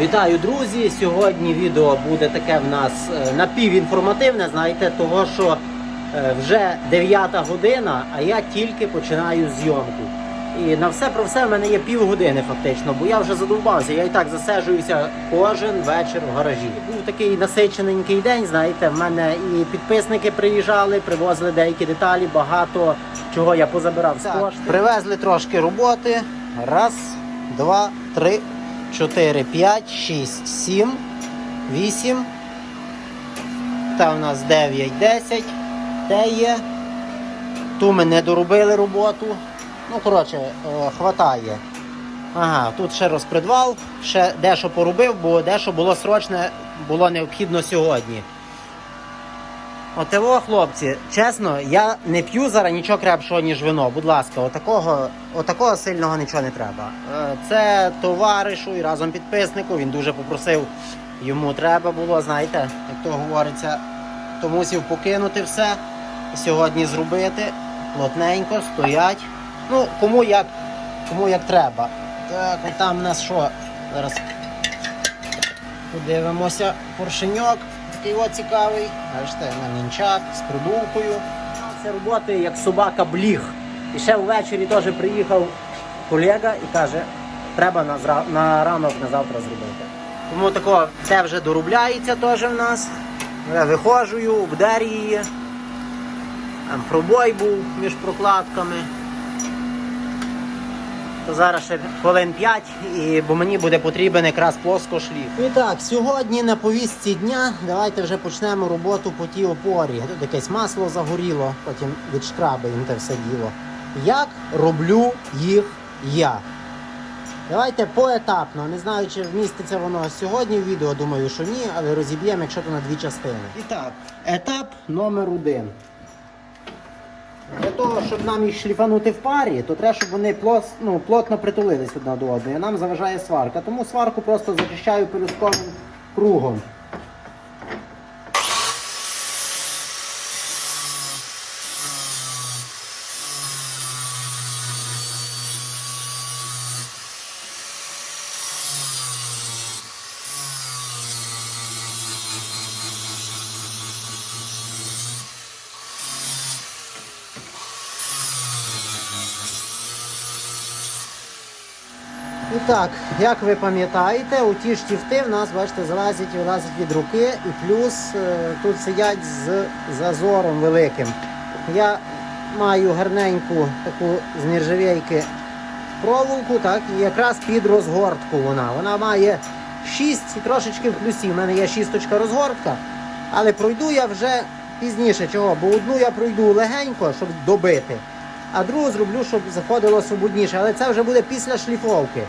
Вітаю, друзі! Сьогодні відео буде таке в нас е, напівінформативне, знаєте, того що е, вже 9 година, а я тільки починаю зйомку. І на все про все в мене є півгодини фактично, бо я вже задовбався. Я і так засаджуюся кожен вечір в гаражі. Був такий насичененький день. Знаєте, в мене і підписники приїжджали, привозили деякі деталі, багато чого я позабирав з кошти. Привезли трошки роботи. Раз, два, три, чотири, п'ять, шість, сім, вісім. Та у нас 9, 10. Те є. Ту ми не доробили роботу. Ну, коротше, е, хватає. Ага, тут ще розпредвал, ще дещо поробив, бо дещо було срочне, було необхідно сьогодні. Отево, хлопці, чесно, я не п'ю зараз нічого крепшого, ніж вино. Будь ласка, отакого, отакого сильного нічого не треба. Е, Це товаришу і разом підписнику. Він дуже попросив, йому треба було, знаєте, як то говориться, то мусив покинути все сьогодні зробити. Плотненько, стоять. Ну, кому як, кому як треба. Так, там у нас що? Зараз подивимося. Поршеньок. Такий от цікавий. Бачите, на нінчак з продувкою. Це роботи як собака бліг. І ще ввечері теж приїхав колега і каже, треба на, зра... на ранок на завтра зробити. Тому тако, це вже доробляється теж в нас. Я виходжую, обдер її. Там пробой був між прокладками. Зараз ще хвилин 5, і, бо мені буде потрібен якраз плоскошліф. І так, сьогодні на повістці дня давайте вже почнемо роботу по тій опорі. Тут якесь масло загоріло, потім відшкрабаємо те все діло. Як роблю їх я? Давайте поетапно, не знаю, чи вміститься воно сьогодні в відео, думаю, що ні, але розіб'ємо, якщо то на дві частини. І так, етап номер один. Того, щоб нам їх шліфанути в парі, то треба, щоб вони плос, ну, плотно притулились одна до одної. Нам заважає сварка. Тому сварку просто зачищаю пелюстковим кругом. Так, як ви пам'ятаєте, у ті штіфти в нас, бачите, залазять і вилазять від руки, і плюс е, тут сидять з зазором великим. Я маю гарненьку таку з нержавійки проволоку, так, і якраз під розгортку вона. Вона має 6 і трошечки в плюсі. У мене є шісточка розгортка, але пройду я вже пізніше. Чого? Бо одну я пройду легенько, щоб добити, а другу зроблю, щоб заходило свободніше. Але це вже буде після шліфовки.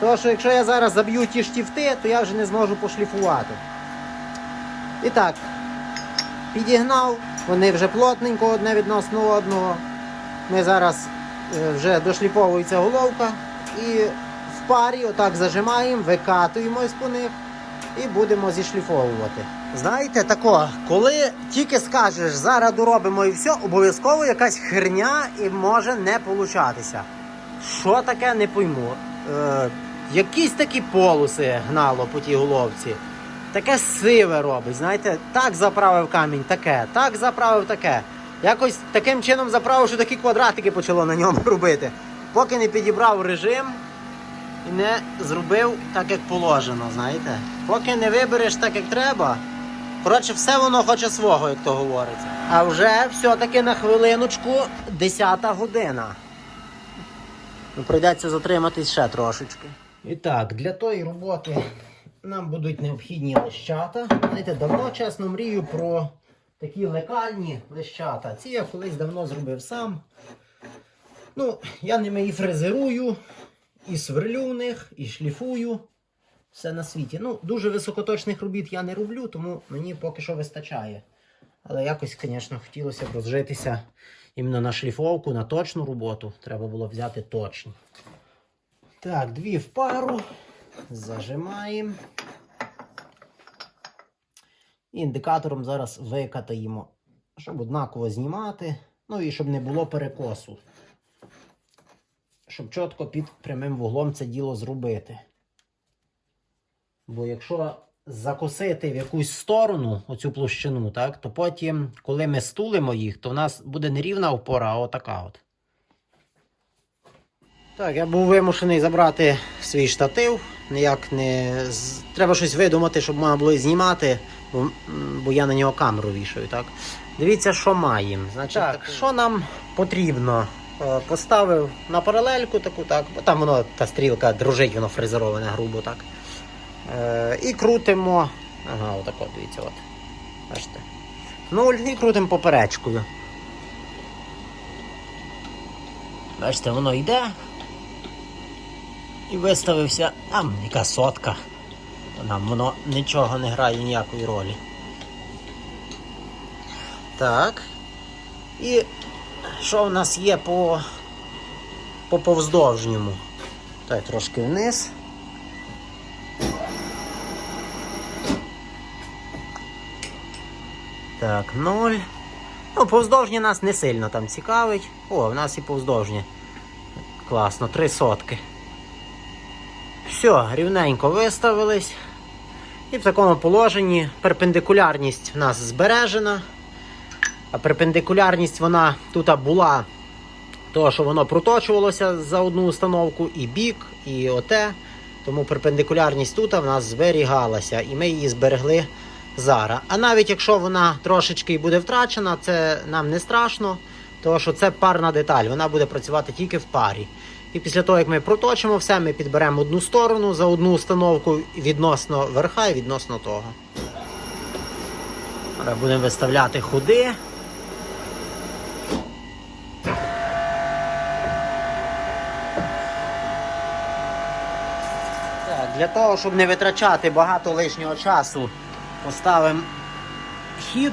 Тому що якщо я зараз заб'ю ті штіфти, то я вже не зможу пошліфувати. І так, підігнав, вони вже плотненько одне відносно одного. Ми зараз е, вже дошліфовується головка і в парі отак зажимаємо, викатуємось по них і будемо зішліфовувати. Знаєте, тако, коли тільки скажеш, зараз доробимо і все, обов'язково якась херня і може не получатися. Що таке, не пойму. Е, якісь такі полоси гнало по тій головці. Таке сиве робить, знаєте, так заправив камінь, таке, так заправив таке. Якось таким чином заправив, що такі квадратики почало на ньому робити. Поки не підібрав режим і не зробив так, як положено, знаєте. Поки не вибереш так, як треба. Коротше, все воно хоче свого, як то говориться. А вже все-таки на хвилиночку 10 година. Ну, Прийдеться затриматись ще трошечки. І так, для тої роботи нам будуть необхідні лещата. Знаєте, давно чесно мрію про такі лекальні лещата. Ці я колись давно зробив сам. Ну, я ними і фрезерую, і сверлю в них, і шліфую. Все на світі. Ну, дуже високоточних робіт я не роблю, тому мені поки що вистачає. Але якось, звісно, хотілося б розжитися іменно на шліфовку, на точну роботу. Треба було взяти точні. Так, дві в пару. Зажимаємо. Індикатором зараз викатаємо, щоб однаково знімати. Ну і щоб не було перекосу. Щоб чітко під прямим вуглом це діло зробити. Бо якщо закосити в якусь сторону оцю площину, так, то потім, коли ми стулимо їх, то в нас буде не рівна опора, а отака от. Так, я був вимушений забрати свій штатив. Ніяк не. Треба щось видумати, щоб можна було і знімати, бо, бо я на нього камеру вішаю. Так? Дивіться, що маємо. Значить, так, що нам потрібно? Е, Поставив на паралельку таку, так, бо там воно та стрілка дружить, воно фрезероване грубо так. Е, і крутимо. Ага, отак от, дивіться, от. Бачите. Нуль і крутимо поперечкою. Бачите, воно йде. І виставився. Там яка сотка. Нам воно нічого не грає ніякої ролі. Так. І що в нас є по, по повздовжньому? Так, трошки вниз. Так, ноль. Ну, повздовжні нас не сильно там цікавить. О, в нас і повздовжні. Класно, три сотки. Все, рівненько виставились. І в такому положенні перпендикулярність в нас збережена. А перпендикулярність вона тут була, того, що воно проточувалося за одну установку, і бік, і оте. Тому перпендикулярність тут в нас зберігалася, і ми її зберегли зараз. А навіть якщо вона трошечки буде втрачена, це нам не страшно, тому що це парна деталь, вона буде працювати тільки в парі. І після того, як ми проточимо все, ми підберемо одну сторону за одну установку відносно верха і відносно того. Зараз будемо виставляти ходи. Так, для того, щоб не витрачати багато лишнього часу, поставимо хід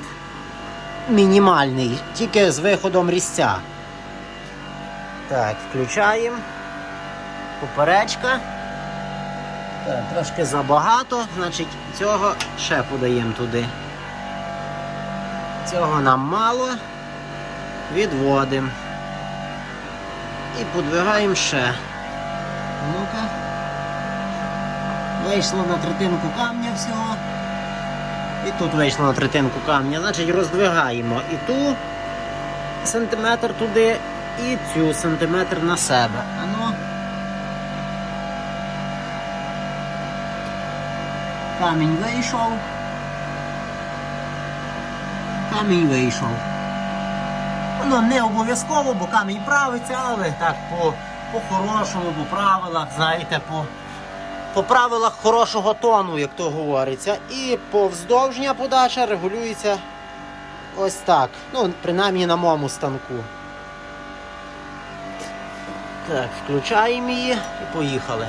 мінімальний, тільки з виходом різця. Так, включаємо. Поперечка. Так, трошки забагато, значить цього ще подаємо туди. Цього нам мало. Відводимо. І подвигаємо ще. Ну-ка. Вийшло на третинку камня всього. І тут вийшло на третинку камня. Значить роздвигаємо і ту сантиметр туди, і цю сантиметр на себе. Ано. Камінь вийшов. Камінь вийшов. Воно не обов'язково, бо камінь правиться, але так по, по-хорошому, по правилах, знаєте, по, по правилах хорошого тону, як то говориться. І повздовжня подача регулюється ось так. Ну, принаймні на моєму станку. Так, включаємо її і поїхали.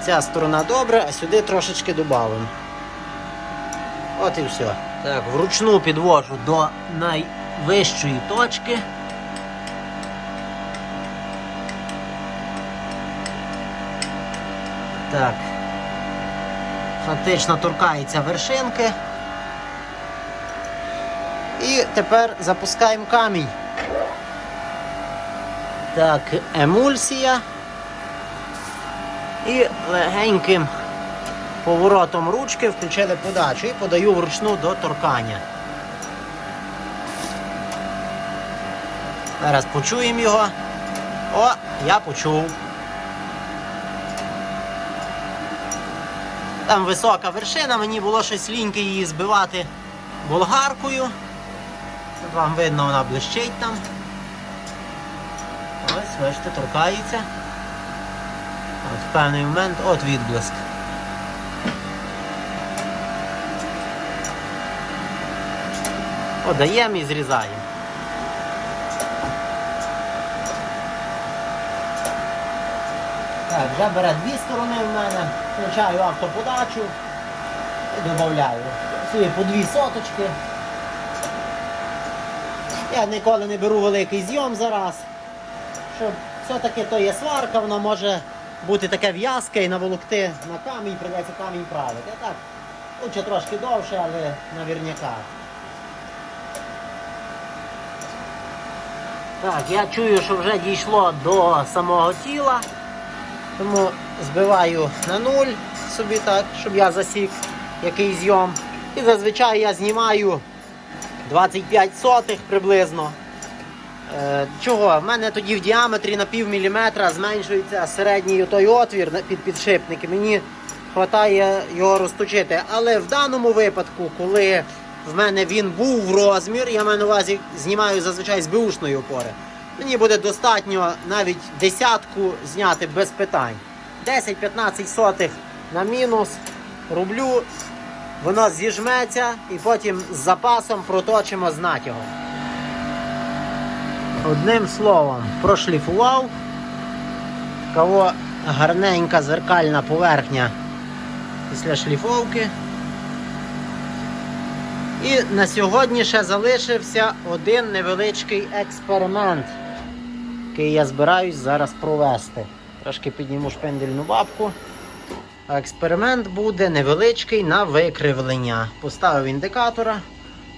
Ця сторона добре, а сюди трошечки додамо. От і все. Так, вручну підвожу до найвищої точки. Так. Фактично торкається вершинки. І тепер запускаємо камінь. Так, емульсія. І легеньким поворотом ручки включили подачу і подаю вручну до торкання. Зараз почуємо його. О, я почув. Там висока вершина, мені було щось ліньки її збивати болгаркою. Вам видно, вона блищить там. Бачите, торкається. От в певний момент от відблиск. Одаємо і зрізаємо. Так, вже бере дві сторони в мене. Включаю автоподачу і додаю. Сюди по дві соточки. Я ніколи не беру великий зйом зараз. Все-таки то є сварка, воно може бути таке в'язке і наволокти на камінь, придеться камінь правити. Так, лучше трошки довше, але навірняка. Так, я чую, що вже дійшло до самого тіла, тому збиваю на нуль, собі, так, щоб я засік який зйом. І зазвичай я знімаю 25 сотих приблизно. Е, Чого? В мене тоді в діаметрі на пів міліметра зменшується середній той отвір під підшипники. Мені вистачає його розточити. Але в даному випадку, коли в мене він був в розмір, я маю на увазі знімаю зазвичай з беушної опори. Мені буде достатньо навіть десятку зняти без питань. 10-15 сотих на мінус роблю, воно зіжметься і потім з запасом проточимо з натягом. Одним словом, прошліфував. Кого гарненька зеркальна поверхня після шліфовки. І на сьогодні ще залишився один невеличкий експеримент, який я збираюсь зараз провести. Трошки підніму шпендельну бабку. Експеримент буде невеличкий на викривлення. Поставив індикатора.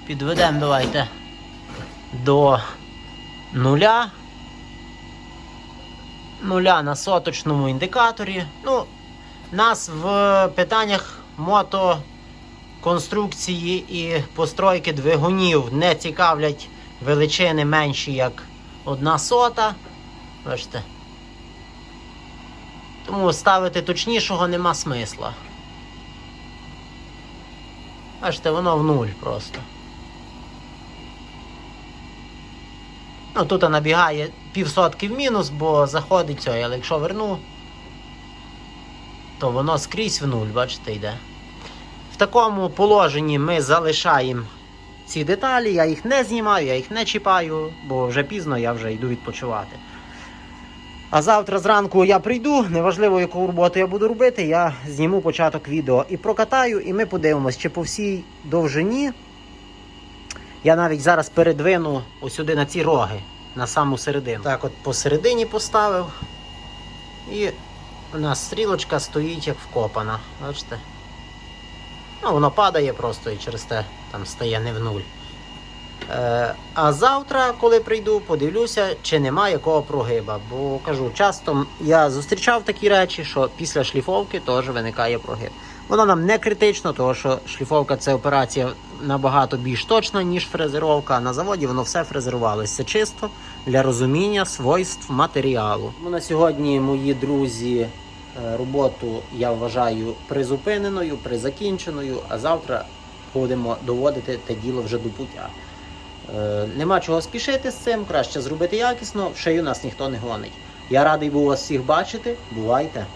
Підведемо, давайте до нуля. Нуля на соточному індикаторі. Ну, нас в питаннях мотоконструкції і постройки двигунів не цікавлять величини менші, як одна сота. Бачите. Тому ставити точнішого нема смисла. Бачите, воно в нуль просто. Ну, тут набігає півсотки в мінус, бо заходить цей, але якщо верну, то воно скрізь в нуль, бачите, йде. В такому положенні ми залишаємо ці деталі, я їх не знімаю, я їх не чіпаю, бо вже пізно я вже йду відпочивати. А завтра зранку я прийду, неважливо, яку роботу я буду робити, я зніму початок відео і прокатаю, і ми подивимось, чи по всій довжині. Я навіть зараз передвину сюди на ці роги, на саму середину. Так, от посередині поставив. І у нас стрілочка стоїть як вкопана. Бачите? Ну, воно падає просто і через те там стає не в нуль. Е, а завтра, коли прийду, подивлюся, чи нема якого прогиба. Бо кажу, часто я зустрічав такі речі, що після шліфовки теж виникає прогиб. Воно нам не критично, тому що шліфовка це операція набагато більш точна, ніж фрезеровка. На заводі воно все фрезерувалося чисто для розуміння свойств матеріалу. Ну, на сьогодні мої друзі е, роботу я вважаю призупиненою, призакінченою, а завтра будемо доводити те діло вже до пуття. Е, Нема чого спішити з цим, краще зробити якісно, в шею нас ніхто не гонить. Я радий був вас всіх бачити. Бувайте!